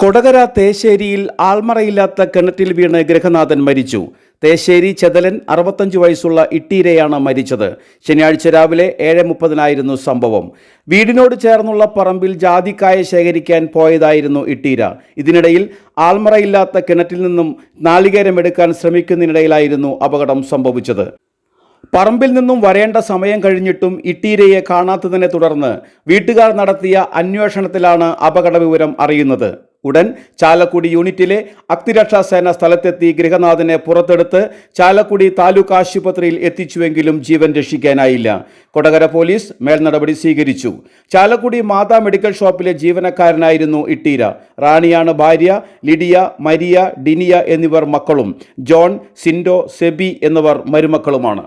കൊടകര തേശ്ശേരിയിൽ ആൾമറയില്ലാത്ത കിണറ്റിൽ വീണ് ഗൃഹനാഥൻ മരിച്ചു. തേശ്ശേരി ചെതലൻ അറുപത്തഞ്ച് വയസ്സുള്ള ഇട്ടീരയാണ് മരിച്ചത്. ശനിയാഴ്ച രാവിലെ ഏഴ് മുപ്പതിനായിരുന്നു സംഭവം. വീടിനോട് ചേർന്നുള്ള പറമ്പിൽ ജാതിക്കായ ശേഖരിക്കാൻ പോയതായിരുന്നു ഇട്ടീര. ഇതിനിടയിൽ ആൾമറയില്ലാത്ത കിണറ്റിൽ നിന്നും നാളികേരം എടുക്കാൻ ശ്രമിക്കുന്നതിനിടയിലായിരുന്നു അപകടം സംഭവിച്ചത്. പറമ്പിൽ നിന്നും വരേണ്ട സമയം കഴിഞ്ഞിട്ടും ഇട്ടീരയെ കാണാത്തതിനെ തുടർന്ന് വീട്ടുകാർ നടത്തിയ അന്വേഷണത്തിലാണ് അപകട വിവരം അറിയുന്നത്. ഉടൻ ചാലക്കുടി യൂണിറ്റിലെ അഗ്നിരക്ഷാ സേന സ്ഥലത്തെത്തി ഗൃഹനാഥനെ പുറത്തെടുത്ത് ചാലക്കുടി താലൂക്ക് ആശുപത്രിയിൽ എത്തിച്ചുവെങ്കിലും ജീവൻ രക്ഷിക്കാനായില്ല. കൊടകര പോലീസ് മേൽനടപടി സ്വീകരിച്ചു. ചാലക്കുടി മാതാ മെഡിക്കൽ ഷോപ്പിലെ ജീവനക്കാരനായിരുന്നു ഇട്ടീര. റാണിയാണ് ഭാര്യ ലിഡിയ മരിയ ഡിനിയ എന്നിവർ മക്കളും. ജോൺ സിൻഡോ സെബി എന്നിവർ മരുമക്കളുമാണ്.